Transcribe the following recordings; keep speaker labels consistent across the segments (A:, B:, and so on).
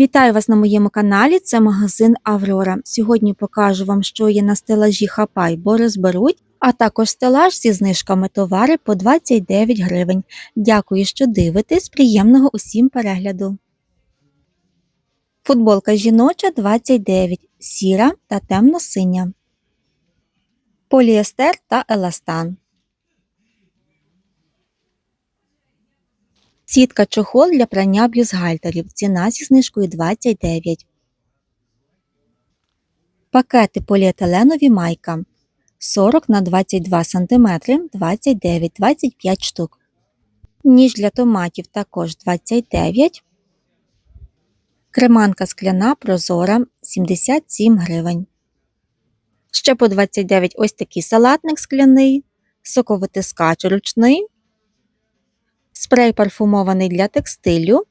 A: Вітаю вас на моєму каналі. Це магазин Аврора. Сьогодні покажу вам, що є на стелажі Хапай, бо розберуть, а також стелаж зі знижками товари по 29 гривень. Дякую, що дивитесь. Приємного усім перегляду. Футболка жіноча 29, сіра та темно-синя. Поліестер та еластан. Сітка чохол для прання бюстгальтерів. Ціна зі знижкою 29. Пакети поліетиленові майка 40 на 22 см 29 25 штук. Ніж для томатів також 29. Креманка скляна прозора 77 гривень. Ще по 29 ось такий салатник скляний, соковитискач ручний спрей парфумований для текстилю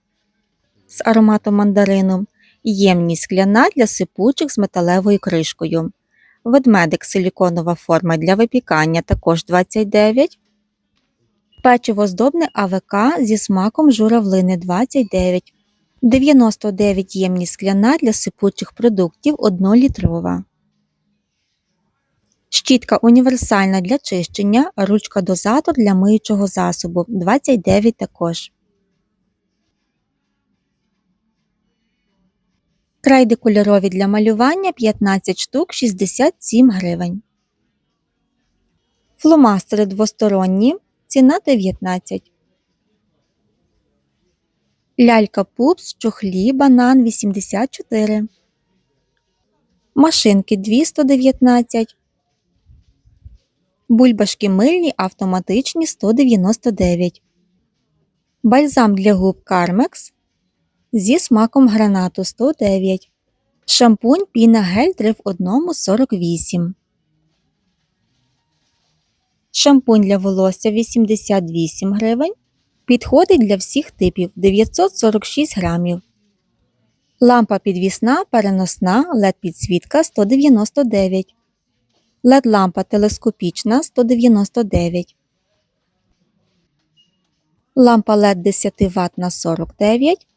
A: з ароматом мандарину, ємність скляна для сипучих з металевою кришкою, ведмедик силіконова форма для випікання також 29, печиво здобне АВК зі смаком журавлини 29, 99 ємність скляна для сипучих продуктів 1 літрова. Щітка універсальна для чищення, ручка дозатор для миючого засобу 29 також. Крайди кольорові для малювання 15 штук 67 гривень. Фломастери двосторонні. Ціна 19. Лялька пупс, чохлі, банан 84. Машинки 219. Бульбашки мильні автоматичні 199. Бальзам для губ Кармекс зі смаком гранату 109. Шампунь піна гель 3 в 1 48. Шампунь для волосся 88 гривень. Підходить для всіх типів 946 грамів. Лампа підвісна переносна LED підсвітка 199 LED-лампа телескопічна 199. Лампа LED 10 Вт на 49,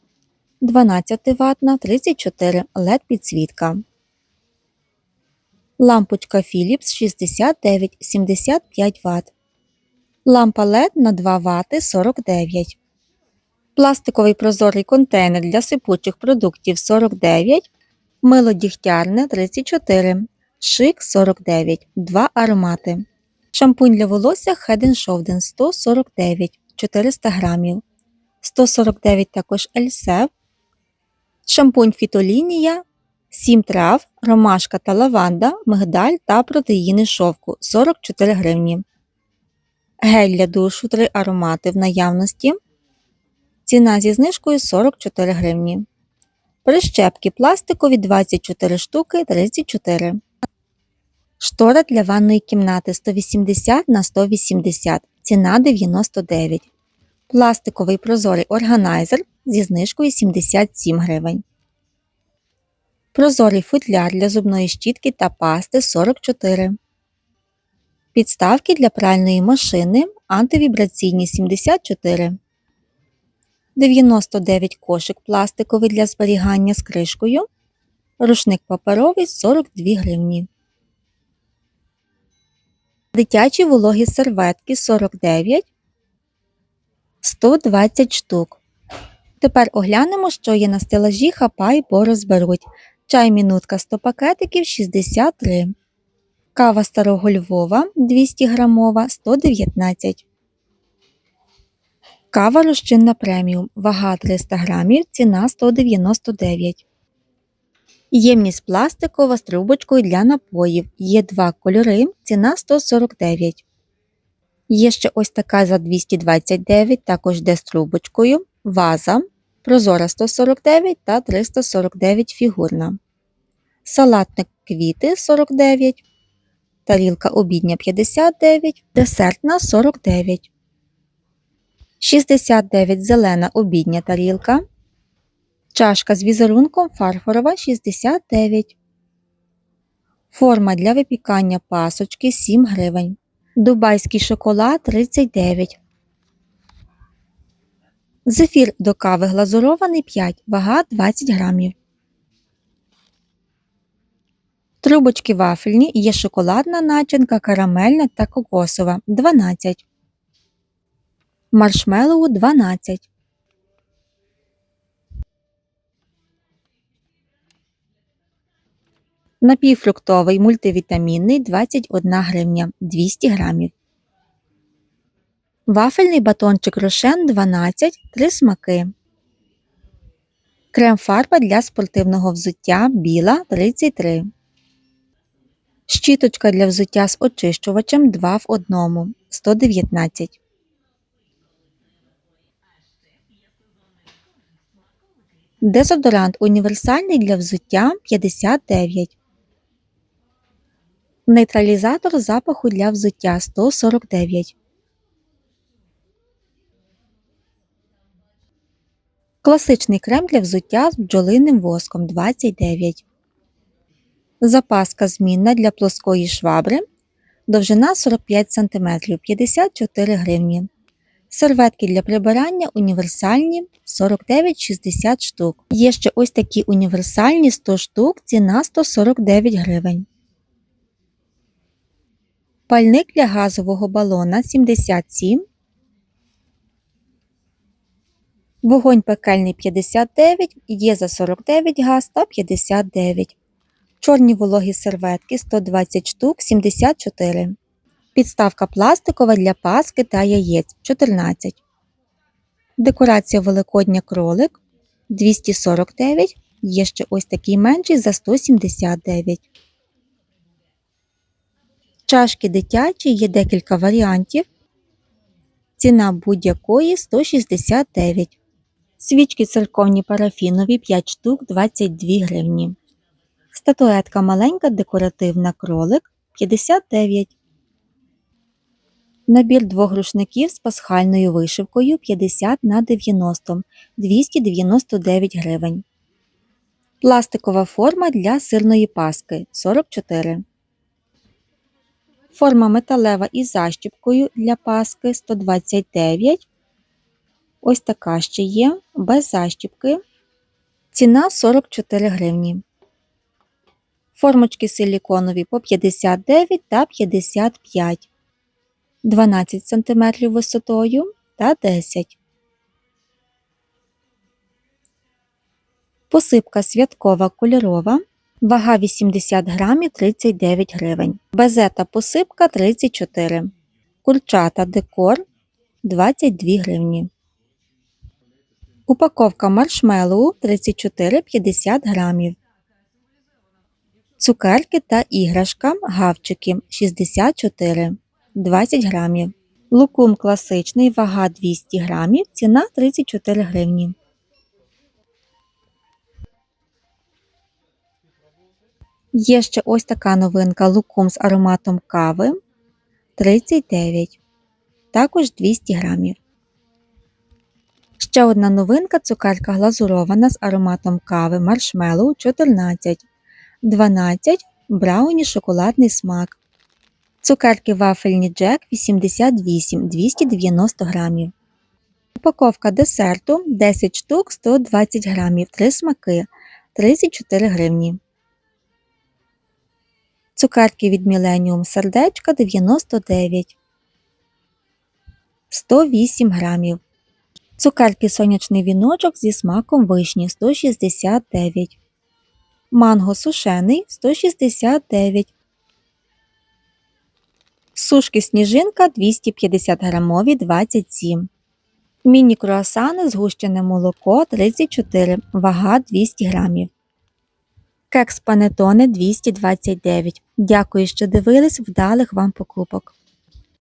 A: 12 Вт на 34 LED підсвітка. Лампочка Philips 69 75 Вт. Лампа LED на 2 Вт 49. Пластиковий прозорий контейнер для сипучих продуктів 49. Мило дігтярне 34. Шик 49, 2 аромати. Шампунь для волосся Head Shoulder 149 400 грамів. 149 також Ельсев. Шампунь фітолінія 7 трав, ромашка та лаванда, мигдаль та протеїни шовку 44 гривні. Гель для душу 3 аромати в наявності. Ціна зі знижкою 44 гривні. Прищепки пластикові 24 штуки 34 Штора для ванної кімнати 180 на 180, ціна 99. Пластиковий прозорий органайзер зі знижкою 77 гривень. Прозорий футляр для зубної щітки та пасти 44. Підставки для пральної машини антивібраційні 74. 99 кошик пластиковий для зберігання з кришкою. Рушник паперовий 42 гривні. Дитячі вологі серветки 49 120 штук. Тепер оглянемо, що є на стелажі хапай, бо розберуть. Чай мінутка 100 пакетиків 63. Кава старого Львова 200 грамова 119. Кава розчинна преміум. Вага 300 грамів, ціна 199. Ємність пластикова з трубочкою для напоїв. Є два кольори, ціна 149. Є ще ось така за 229, також де з трубочкою, ваза, прозора 149 та 349 фігурна. Салатник квіти 49, тарілка обідня 59, десертна 49. 69 зелена обідня тарілка. Чашка з візерунком фарфорова 69. Форма для випікання пасочки 7 гривень. Дубайський шоколад 39. Зефір до кави глазурований 5, вага 20 грамів. Трубочки вафельні є шоколадна начинка, карамельна та кокосова 12. Маршмеллоу 12. Напівфруктовий мультивітамінний 21 гривня 200 грамів. Вафельний батончик рошен 12 3 смаки. Крем фарба для спортивного взуття біла 33. Щіточка для взуття з очищувачем 2 в 1 119. Дезодорант універсальний для взуття 59. Нейтралізатор запаху для взуття 149. Класичний крем для взуття з бджолиним воском 29. Запаска змінна для плоскої швабри. Довжина 45 см 54 гривні. Серветки для прибирання універсальні 49,60 штук. Є ще ось такі універсальні 100 штук, ціна 149 гривень. Пальник для газового балона 77. Вогонь пекельний 59, є за 49 газ та 59. Чорні вологі серветки 120 штук 74. Підставка пластикова для паски та яєць 14. Декорація Великодня кролик 249. Є ще ось такий менший за 179. Чашки дитячі є декілька варіантів. Ціна будь-якої 169. Свічки церковні парафінові 5 штук 22 гривні. Статуетка маленька декоративна кролик 59. Набір двох рушників з пасхальною вишивкою 50 на 90 299 гривень. Пластикова форма для сирної паски 44. Форма металева із защіпкою для паски 129. Ось така ще є, без защіпки. Ціна 44 гривні. Формочки силіконові по 59 та 55, 12 см висотою та 10 Посипка святкова кольорова. Вага 80 грамів 39 гривень. Безета посипка 34. Курчата декор 22 гривні. Упаковка маршмеллоу 34,50 грамів. Цукерки та іграшка гавчики 64 20 грамів. Лукум класичний, вага 200 грамів, ціна 34 гривні. Є ще ось така новинка. Лукум з ароматом кави. 39, також 200 грамів. Ще одна новинка. Цукерка глазурована з ароматом кави. Маршмеллоу 14, 12 брауні шоколадний смак. Цукерки вафельні Джек 88 290 грамів. Упаковка десерту. 10 штук 120 грамів, 3 смаки. 34 гривні. Цукерки від Millennium сердечка 99 108 грамів. Цукерки сонячний віночок зі смаком вишні 169. Манго сушений 169. Сушки сніжинка 250 грамові 27. Міні круасани згущене молоко 34, вага 200 грамів. Кекс панетоне 229. Дякую, що дивились вдалих вам покупок.